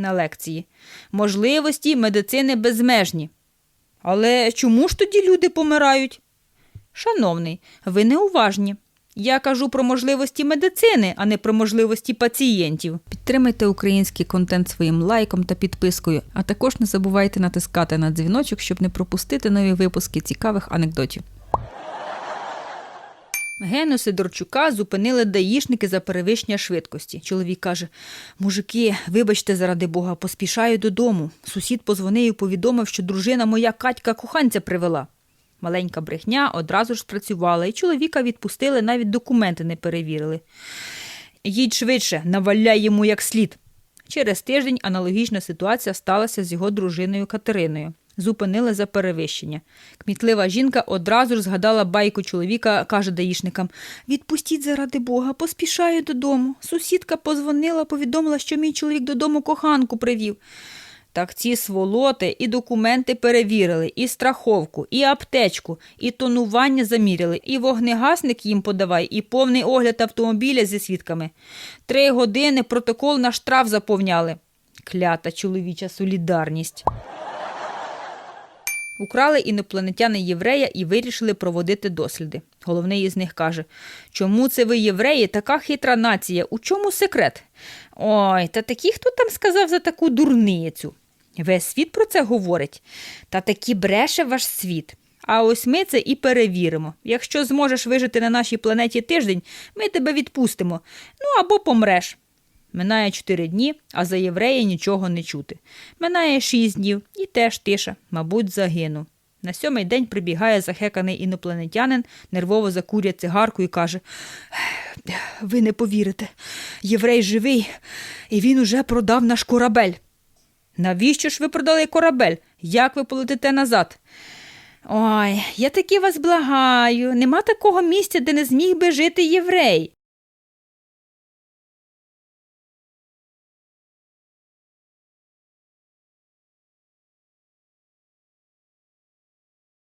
на лекції. Можливості медицини безмежні. Але чому ж тоді люди помирають? Шановний, ви неуважні. Я кажу про можливості медицини, а не про можливості пацієнтів. Підтримайте український контент своїм лайком та підпискою, а також не забувайте натискати на дзвіночок, щоб не пропустити нові випуски цікавих анекдотів. Гену Сидорчука зупинили даїшники за перевищення швидкості. Чоловік каже: Мужики, вибачте, заради Бога, поспішаю додому. Сусід позвонив і повідомив, що дружина моя Катька коханця привела. Маленька брехня одразу ж спрацювала, і чоловіка відпустили, навіть документи не перевірили. Їдь швидше, наваляй йому як слід. Через тиждень аналогічна ситуація сталася з його дружиною Катериною. Зупинили за перевищення. Кмітлива жінка одразу ж згадала байку чоловіка, каже даїшникам: Відпустіть заради Бога, поспішаю додому. Сусідка позвонила, повідомила, що мій чоловік додому коханку привів. Так ці сволоти і документи перевірили, і страховку, і аптечку, і тонування заміряли, і вогнегасник їм подавай, і повний огляд автомобіля зі свідками. Три години протокол на штраф заповняли. Клята чоловіча солідарність. Украли інопланетяни єврея і вирішили проводити досліди. Головний із них каже: Чому це ви, євреї, така хитра нація? У чому секрет? Ой, та такі хто там сказав за таку дурницю? Весь світ про це говорить. Та таки бреше ваш світ. А ось ми це і перевіримо. Якщо зможеш вижити на нашій планеті тиждень, ми тебе відпустимо. Ну або помреш. Минає чотири дні, а за єврея нічого не чути. Минає шість днів і теж тиша, мабуть, загинув. На сьомий день прибігає захеканий інопланетянин, нервово закурює цигарку і каже: Ви не повірите, єврей живий, і він уже продав наш корабель. Навіщо ж ви продали корабель? Як ви полетите назад? Ой, я таки вас благаю, нема такого місця, де не зміг би жити єврей.